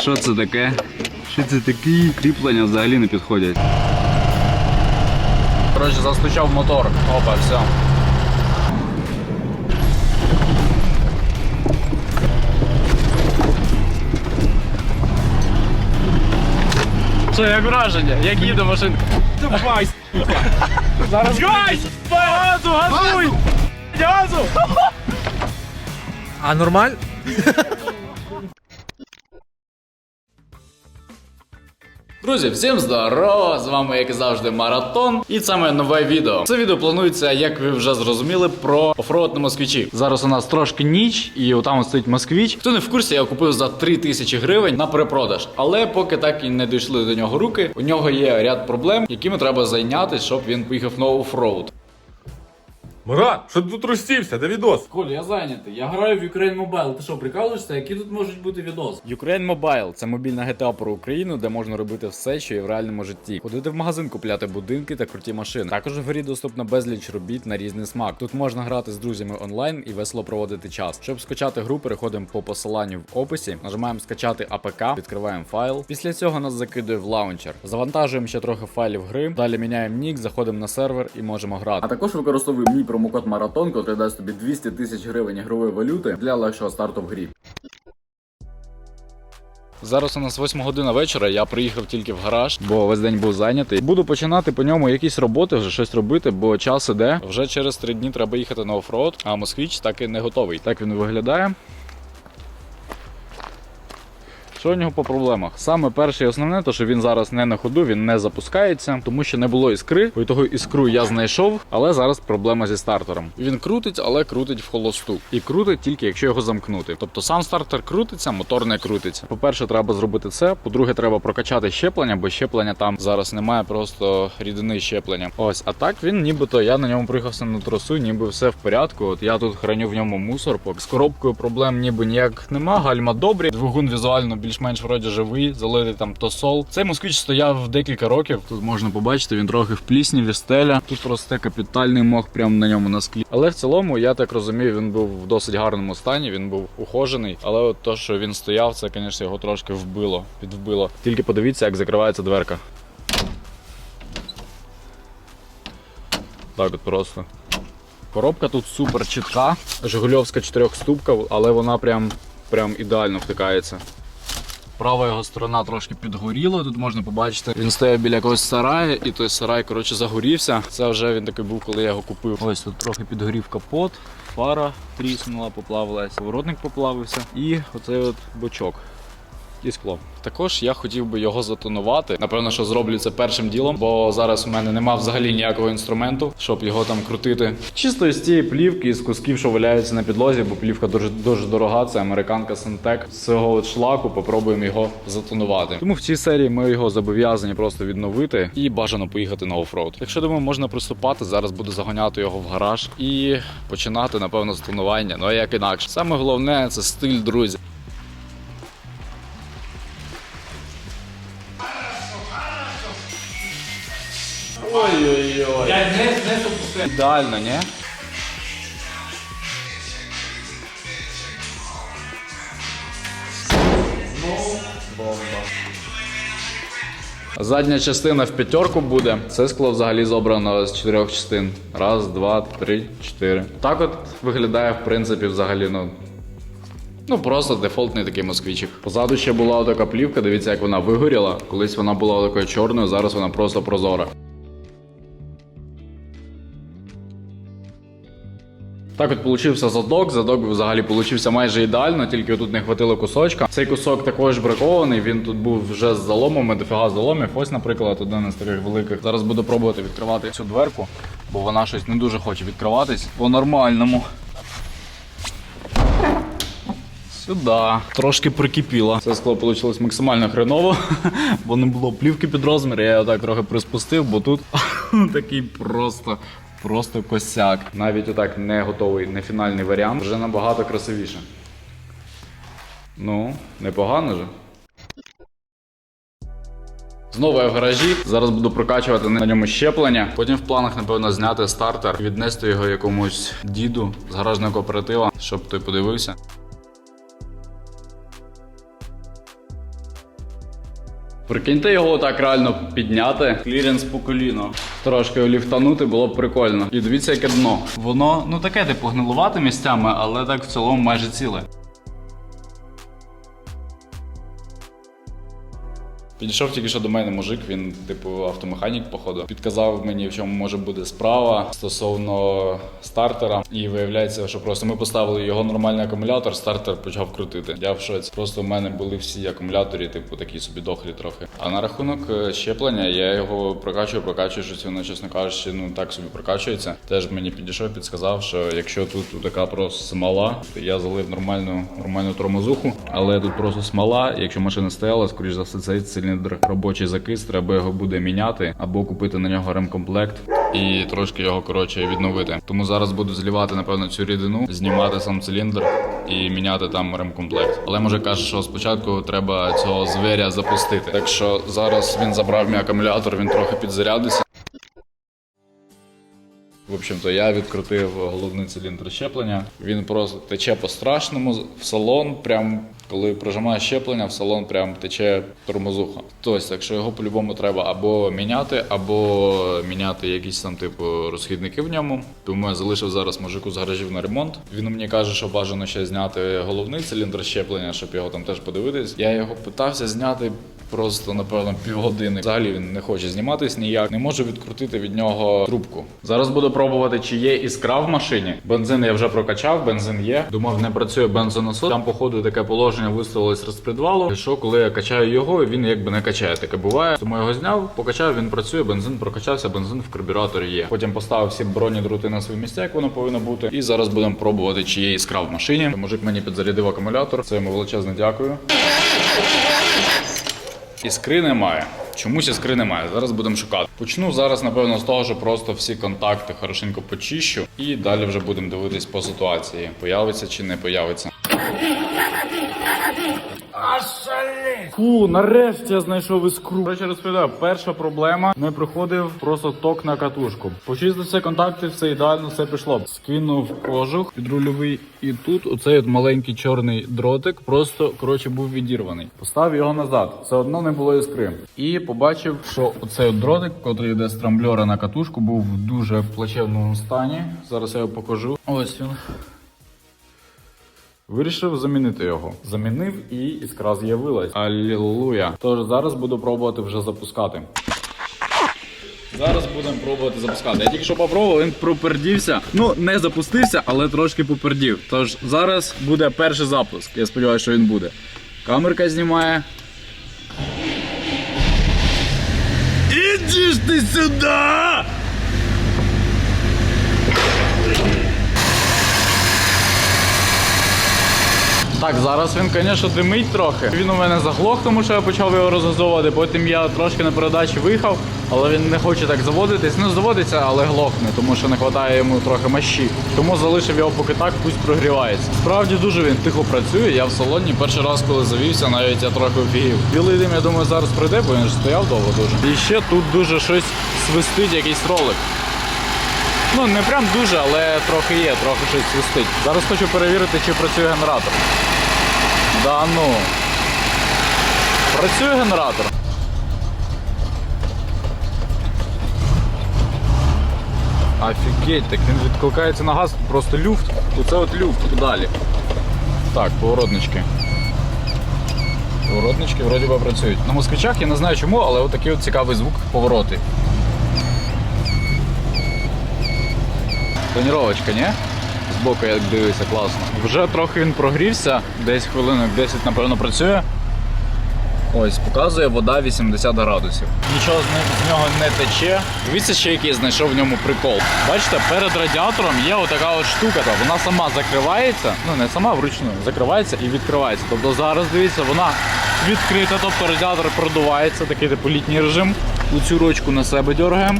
Що це таке? Що це такі? Кріплення взагалі не підходять. Коротше, застучав мотор. Опа, все. Що, як враження? Як їде машинка? Давай, Зараз гайс! Газу, газуй! Газу! А нормаль? Друзі, всім здорово! З вами, як і завжди, маратон. І це моє нове відео. Це відео планується, як ви вже зрозуміли, про оффроуд на москвічі. Зараз у нас трошки ніч, і отам стоїть москвіч. Хто не в курсі, я купив за 3 тисячі гривень на перепродаж. Але поки так і не дійшли до нього руки, у нього є ряд проблем, якими треба зайнятися, щоб він поїхав на оффроуд. Марат, що ти тут розсівся? Де відос? Коль, я зайнятий. Я граю в Ukraine Mobile. Ти що, прикалуєшся? Які тут можуть бути відоси? Ukraine Mobile – це мобільна GTA про Україну, де можна робити все, що є в реальному житті. Ходити в магазин, купляти будинки та круті машини. Також в грі доступно безліч робіт на різний смак. Тут можна грати з друзями онлайн і весело проводити час. Щоб скачати гру, переходимо по посиланню в описі, нажимаємо скачати APK, відкриваємо файл. Після цього нас закидує в лаунчер. Завантажуємо ще трохи файлів гри. Далі міняємо нік, заходимо на сервер і можемо грати. А також використовуємо мій промокод Маратон, який дасть тобі 200 тисяч гривень ігрової валюти для легшого старту в грі. Зараз у нас 8 година вечора. Я приїхав тільки в гараж, бо весь день був зайнятий. Буду починати по ньому якісь роботи, вже щось робити, бо час іде. Вже через 3 дні треба їхати на офроуд, а москвіч так і не готовий. Так він виглядає. Що у нього по проблемах? Саме перше і основне, то що він зараз не на ходу, він не запускається, тому що не було іскри. По того іскру я знайшов, але зараз проблема зі стартером. Він крутить, але крутить в холосту. І крутить тільки якщо його замкнути. Тобто сам стартер крутиться, мотор не крутиться. По-перше, треба зробити це. По-друге, треба прокачати щеплення, бо щеплення там зараз немає, просто рідини щеплення. Ось, а так він нібито я на ньому приїхався на трасу, ніби все в порядку. От я тут храню в ньому мусор. З коробкою проблем ніби ніяк нема. Гальма добрі. Двигун візуально більш-менш вроді живий, залитий там тосол. Цей москвич стояв декілька років. Тут можна побачити, він трохи в плісніві стеля. Тут росте капітальний мох прямо на ньому на склі. Але в цілому, я так розумію, він був в досить гарному стані, він був ухожений. Але от то, що він стояв, це, звісно, його трошки вбило, підвбило. Тільки подивіться, як закривається дверка. Так от просто. Коробка тут супер чітка. Жигульовська чотирьохступка, але вона прям, прям ідеально втикається. Права його сторона трошки підгоріла. Тут можна побачити. Він стояв біля якогось сараю, і той сарай коротше загорівся. Це вже він такий був, коли я його купив. Ось тут трохи підгорів капот, фара тріснула, поплавилась, воротник поплавився, і оцей от бочок. І скло. Також я хотів би його затонувати. Напевно, що зроблю це першим ділом, бо зараз у мене нема взагалі ніякого інструменту, щоб його там крутити. Чисто з цієї плівки, з кусків, що валяються на підлозі, бо плівка дуже дуже дорога. Це американка Сантек. З цього шлаку попробуємо його затонувати. Тому в цій серії ми його зобов'язані просто відновити і бажано поїхати на оффроуд. Якщо думаю, можна приступати, зараз буду заганяти його в гараж і починати, напевно, з тонування. Ну а як інакше. Саме головне це стиль, друзі. Ідеально, ні? Задня частина в п'ятерку буде. Це скло взагалі зобрано з чотирьох частин. Раз, два, три, чотири. Так от виглядає, в принципі, взагалі, ну. Ну, просто дефолтний такий москвічик. Позаду ще була така плівка, дивіться, як вона вигоріла. Колись вона була такою чорною, зараз вона просто прозора. Так от получився задок. Задок взагалі получився майже ідеально, тільки тут не хватило кусочка. Цей кусок також бракований, він тут був вже з заломами, дофіга заломів. Ось, наприклад, один із таких великих. Зараз буду пробувати відкривати цю дверку, бо вона щось не дуже хоче відкриватись по-нормальному. Сюди. Трошки прикипіло. Це скло вийшло максимально хреново, бо не було плівки під розмір. Я його так трохи приспустив, бо тут такий просто просто косяк. Навіть отак не готовий, не фінальний варіант. Вже набагато красивіше. Ну, непогано же. Знову я в гаражі. Зараз буду прокачувати на ньому щеплення. Потім в планах, напевно, зняти стартер, віднести його якомусь діду з гаражного кооператива, щоб той подивився. Прикиньте його так реально підняти. Кліренс по коліно. Трошки оліфтанути було б прикольно. І дивіться, яке дно. Воно ну таке, типу, гнилувате місцями, але так в цілому майже ціле. Підійшов тільки що до мене мужик, він, типу, автомеханік, походу. Підказав мені, в чому може бути справа стосовно стартера. І виявляється, що просто ми поставили його нормальний акумулятор, стартер почав крутити. Я в шоці. Просто в мене були всі акумулятори, типу, такі собі дохлі трохи. А на рахунок е, щеплення я його прокачую, прокачую, щось воно, чесно кажучи, ну так собі прокачується. Теж мені підійшов, підсказав, що якщо тут така просто смола, то я залив нормальну нормальну тормозуху, але тут просто смола. Якщо машина стояла, скоріш за все, цей циліндр робочий закис, треба його буде міняти або купити на нього ремкомплект і трошки його коротше відновити. Тому зараз буду злівати напевно цю рідину, знімати сам циліндр і міняти там ремкомплект. Але може каже, що спочатку треба цього звіря запустити. Так що зараз він забрав мій акумулятор, він трохи підзарядиться. В общем-то, я відкрутив головний циліндр щеплення. Він просто тече по-страшному в салон. Прям коли прожимає щеплення, в салон прям тече тормозуха. Тобто, якщо його по-любому треба або міняти, або міняти якісь там типу розхідники в ньому. Тому я залишив зараз мужику з гаражів на ремонт. Він мені каже, що бажано ще зняти головний циліндр щеплення, щоб його там теж подивитись. Я його питався зняти. Просто напевно півгодини. Взагалі він не хоче зніматись ніяк. Не можу відкрутити від нього трубку. Зараз буду пробувати, чи є іскра в машині. Бензин я вже прокачав, бензин є. Думав, не працює бензонасос. Там, походу, таке положення виставилось розпредвалу. Що коли я качаю його, він якби не качає. Таке буває. Тому я його зняв, покачав, він працює, бензин прокачався, бензин в карбюраторі є. Потім поставив всі бронні дроти на свої місця, як воно повинно бути. І зараз будемо пробувати, чи є іскра в машині. Мужик мені підзарядив акумулятор. Це йому величезне дякую. Іскри немає. Чомусь іскри немає. Зараз будемо шукати. Почну зараз, напевно, з того, що просто всі контакти хорошенько почищу, і далі вже будемо дивитись по ситуації, появиться чи не появиться. Фу, нарешті я знайшов іскру. Короче, розповідаю, перша проблема не приходив просто ток на катушку. Почистився контакти, все ідеально, все пішло. Скинув кожух підрульовий, і тут оцей от маленький чорний дротик просто коротше був відірваний. Поставив його назад. Все одно не було іскри. І побачив, що оцей от дротик, котрий йде з трамбльора на катушку, був в дуже плачевному стані. Зараз я його покажу. Ось він. Вирішив замінити його. Замінив і іскра з'явилась. Алілуя. Тож зараз буду пробувати вже запускати. Зараз будемо пробувати запускати. Я тільки що попробував, він пропердівся. Ну, не запустився, але трошки попердів. Тож зараз буде перший запуск. Я сподіваюся, що він буде. Камерка знімає. Іди ж ти сюди! Так, зараз він, звісно, димить трохи. Він у мене заглох, тому що я почав його розгазовувати. Потім я трошки на передачі виїхав, але він не хоче так заводитись. Ну, заводиться, але глохне, тому що не вистачає йому трохи мащі. Тому залишив його поки так, пусть прогрівається. Справді дуже він тихо працює. Я в салоні перший раз, коли завівся, навіть я трохи офігів. Білий дим, я думаю, зараз прийде, бо він ж стояв довго дуже. І ще тут дуже щось свистить, якийсь ролик. Ну, не прям дуже, але трохи є, трохи щось свистить. Зараз хочу перевірити, чи працює генератор. Да ну. Працює генератор. Офігеть, так він відкликається на газ, просто люфт. Оце от люфт далі. Так, поворотнички. Поворотнички вроді би працюють. На москвичах я не знаю чому, але отакий от цікавий звук повороти. Тоніровочка, ні? Збоку як дивиться, класно. Вже трохи він прогрівся, десь хвилинок 10, напевно, працює. Ось, показує вода 80 градусів. Нічого з, нього не тече. Дивіться, ще який знайшов в ньому прикол. Бачите, перед радіатором є отака от штука. та Вона сама закривається, ну не сама вручну, закривається і відкривається. Тобто зараз дивіться, вона відкрита, тобто радіатор продувається, такий типу літній режим. У цю ручку на себе дергаємо.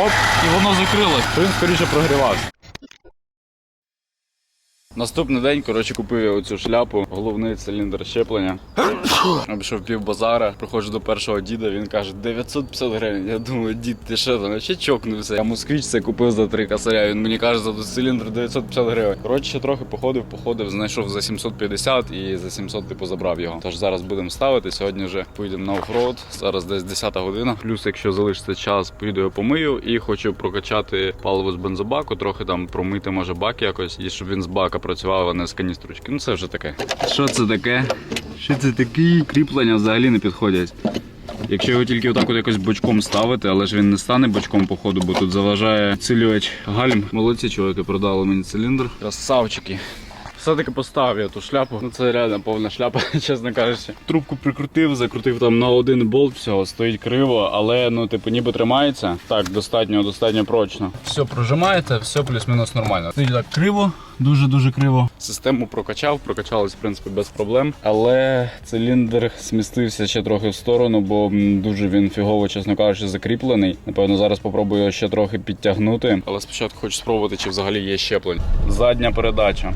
Оп, і воно закрилось. Він скоріше прогрівався. Наступний день, коротше, купив я оцю шляпу, головний циліндр щеплення. Обійшов пів базара, приходжу до першого діда, він каже 950 гривень. Я думаю, дід, ти що там, ще чокнувся. Я москвич це купив за 3 косаря. Він мені каже, за циліндр 950 гривень. Коротше, ще трохи походив, походив, знайшов за 750 і за 700 типу забрав його. Тож зараз будемо ставити. Сьогодні вже поїдемо на оффроуд. Зараз десь 10 година. Плюс, якщо залишиться час, поїду його помию і хочу прокачати паливо з бензобаку, трохи там промити може бак якось, і щоб він з бака працював, вони з каністручки. Ну це вже таке. Що це таке? Що це такі? Кріплення взагалі не підходять. Якщо його тільки отак от якось бочком ставити, але ж він не стане бочком походу, бо тут заважає цілювач гальм. Молодці чоловіки продали мені циліндр. Красавчики. Все-таки поставив я ту шляпу. Ну це реально повна шляпа, чесно кажучи. Трубку прикрутив, закрутив там на один болт, всього стоїть криво, але ну типу ніби тримається. Так, достатньо, достатньо прочно. Все прожимається, все плюс-мінус нормально. Стоїть так криво, дуже-дуже криво. Систему прокачав, прокачалось в принципі без проблем. Але циліндр смістився ще трохи в сторону, бо дуже він фігово, чесно кажучи, закріплений. Напевно, зараз попробую його ще трохи підтягнути. Але спочатку хочу спробувати, чи взагалі є щеплення. Задня передача.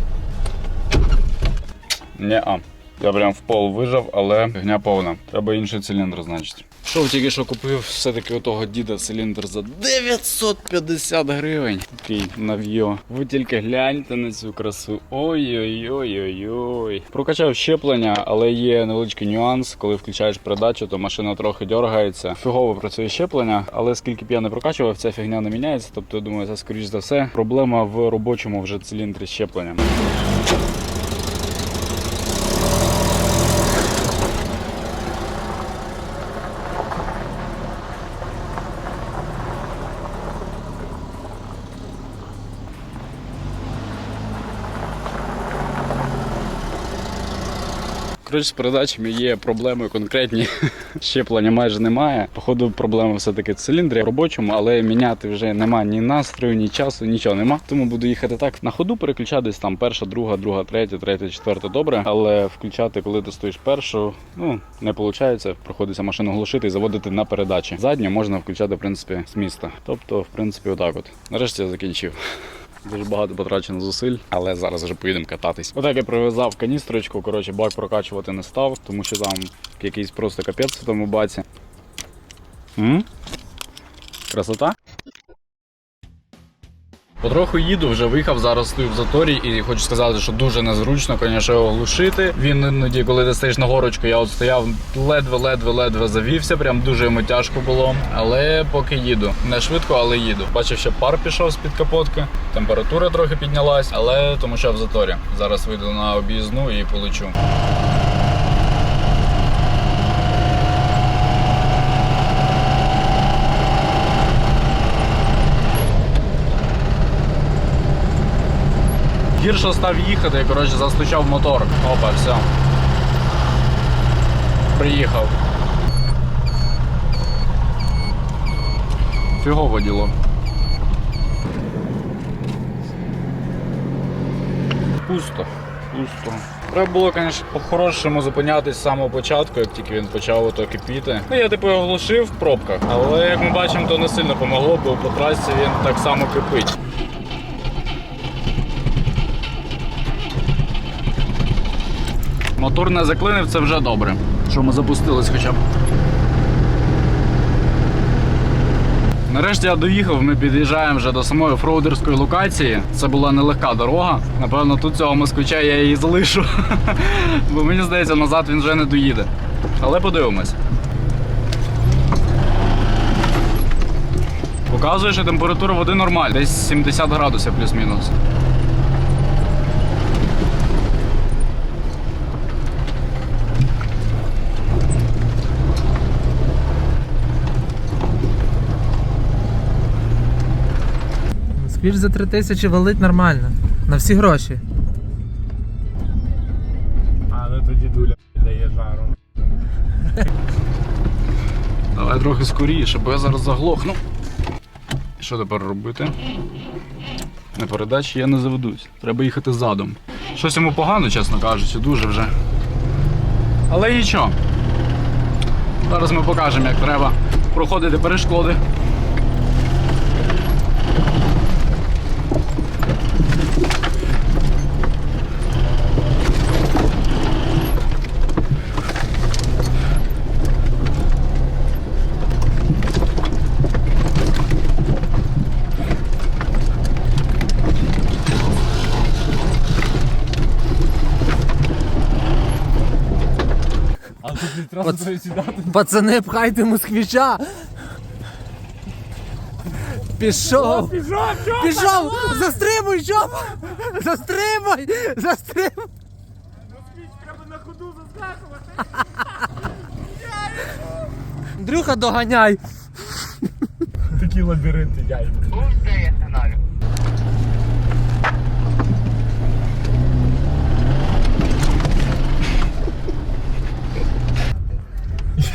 Не-а. Я прям в пол вижав, але гня повна. Треба інший циліндр, значить. Шов тільки що купив все-таки у того діда циліндр за 950 гривень. Такий нав'йо. Ви тільки гляньте на цю красу. Ой-ой-ой-ой-ой. Прокачав щеплення, але є невеличкий нюанс. Коли включаєш передачу, то машина трохи дергається. Фігово працює щеплення, але скільки б я не прокачував, ця фігня не міняється. Тобто, я думаю, це скоріш за все проблема в робочому вже циліндрі щеплення. Коротше, з передачами є проблеми конкретні. Щеплення майже немає. Походу, проблема все-таки циліндрі робочому, але міняти вже нема ні настрою, ні часу, нічого нема. Тому буду їхати так на ходу, переключатись там перша, друга, друга, третя, третя, четверта, добре. Але включати, коли ти стоїш першу, ну не виходить. Приходиться машину глушити і заводити на передачі. Задню можна включати, в принципі, з міста. Тобто, в принципі, отак от. Нарешті я закінчив. Дуже багато потрачено зусиль, але зараз вже поїдемо кататись. Отак я прив'язав каністрочку. Коротше, бак прокачувати не став, тому що там якийсь просто капець в тому баці. М? Красота. Потроху їду, вже виїхав, зараз стою в заторі і хочу сказати, що дуже незручно, звісно, його глушити. Він іноді, коли ти стоїш на горочку, я от стояв ледве-ледве-ледве завівся, прям дуже йому тяжко було. Але поки їду. Не швидко, але їду. Бачив, що пар пішов з-під капотки, температура трохи піднялась, але тому що я в заторі. Зараз вийду на об'їзну і полечу. Гірше став їхати, коротше, застучав мотор. Опа, все. Приїхав. Фігово діло. Пусто. Пусто. Треба було, звісно, по-хорошому зупинятись з самого початку, як тільки він почав ото кипіти. Ну, я типу його глушив в пробках, але як ми бачимо, то не сильно помогло, бо по трасі він так само кипить. Мотор не заклинив, це вже добре. Що ми запустились хоча б. Нарешті я доїхав, ми під'їжджаємо вже до самої офроудерської локації. Це була нелегка дорога. Напевно, тут цього москвича я її залишу. Бо мені здається, назад він вже не доїде. Але подивимось. Показує, що температура води нормальна, десь 70 градусів плюс-мінус. Сквіж за 3 тисячі валить нормально. На всі гроші. Але тоді дуля дає жару. Давай трохи скоріше, бо я зараз заглохну. Що тепер робити? На передачі я не заведусь. Треба їхати задом. Щось йому погано, чесно кажучи, дуже вже. Але нічого. Зараз ми покажемо, як треба проходити перешкоди. Пац- Пацани, пхайте москвича! Пішов! Пішов! Пішов! Застрибуй, чоп! Застрибуй! Застрибуй! Андрюха, доганяй! Такі лабіринти яй.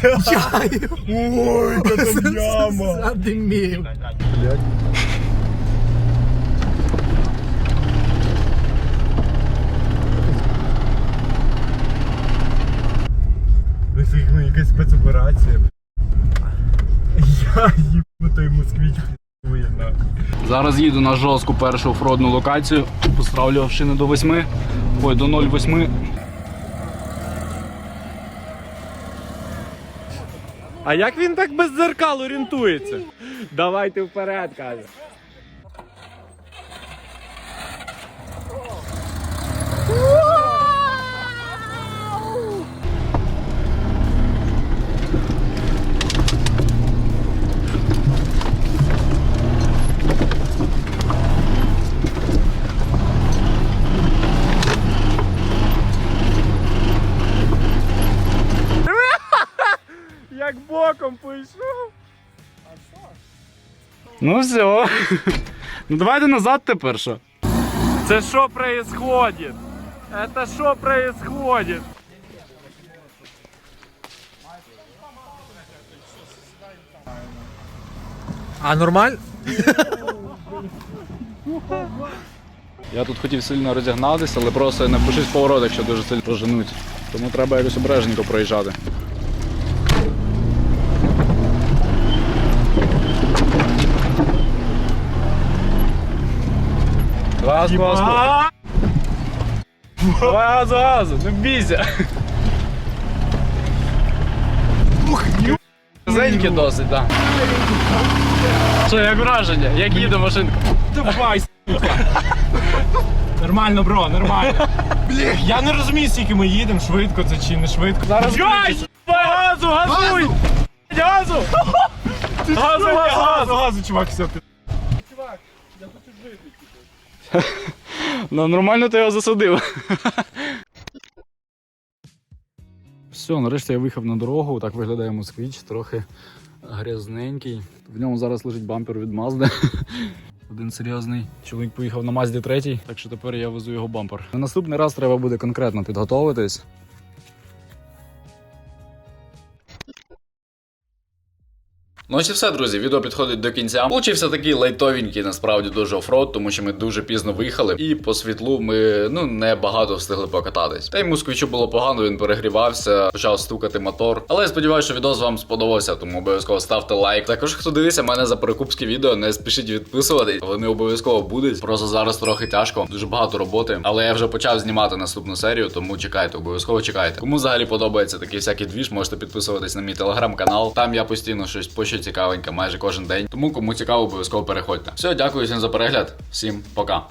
Ой, яка там яма. Задимів. Висвітлена якась спецоперація. Я їбу той москвич пі***ує нахуй. Зараз їду на жорстку першу офродну локацію, поставлю шини до 8, ой, до 0,8. А як він так без дзеркал орієнтується? Давайте вперед, каже. Боком пішов. Ну все. Ну давайте назад тепер що. Це що происходит? Это що происходит? А нормаль? Я тут хотів сильно розігнатися, але просто не впишусь в поворот, якщо дуже сильно проженуть. Тому треба якось обережненько проїжджати. Газ, газ, А! Давай газу, газу, не бійся. Зеньки досить, так. Що, як враження? Як їде машинка? Давай, сука. Нормально, бро, нормально. Блін, я не розумію, скільки ми їдемо, швидко це чи не швидко. Зараз Яй! Газу, газуй! Газу! Газу, газу, газу, газу, чувак, все. ти- Ну нормально ти його засадив. Все, нарешті я виїхав на дорогу. Так виглядає москвич, трохи грязненький. В ньому зараз лежить бампер від Мазди. Один серйозний чоловік поїхав на Мазді третій, так що тепер я везу його бампер. На наступний раз треба буде конкретно підготовитись. Ну ось і все, друзі. Відео підходить до кінця. Получився такий лайтовенький, насправді дуже офрод, тому що ми дуже пізно виїхали. І по світлу ми ну не багато встигли покататись. Та й москвичу було погано, він перегрівався, почав стукати мотор. Але я сподіваюся, що відос вам сподобався, тому обов'язково ставте лайк. Також хто дивиться мене за перекупські відео, не спішіть відписуватись. Вони обов'язково будуть. Просто зараз трохи тяжко, дуже багато роботи. Але я вже почав знімати наступну серію, тому чекайте, обов'язково чекайте. Кому взагалі подобається такий всякий двіж, можете підписуватись на мій телеграм-канал. Там я постійно щось пощу цікавеньке майже кожен день. Тому кому цікаво, обов'язково переходьте. Все, дякую всім за перегляд. Всім пока.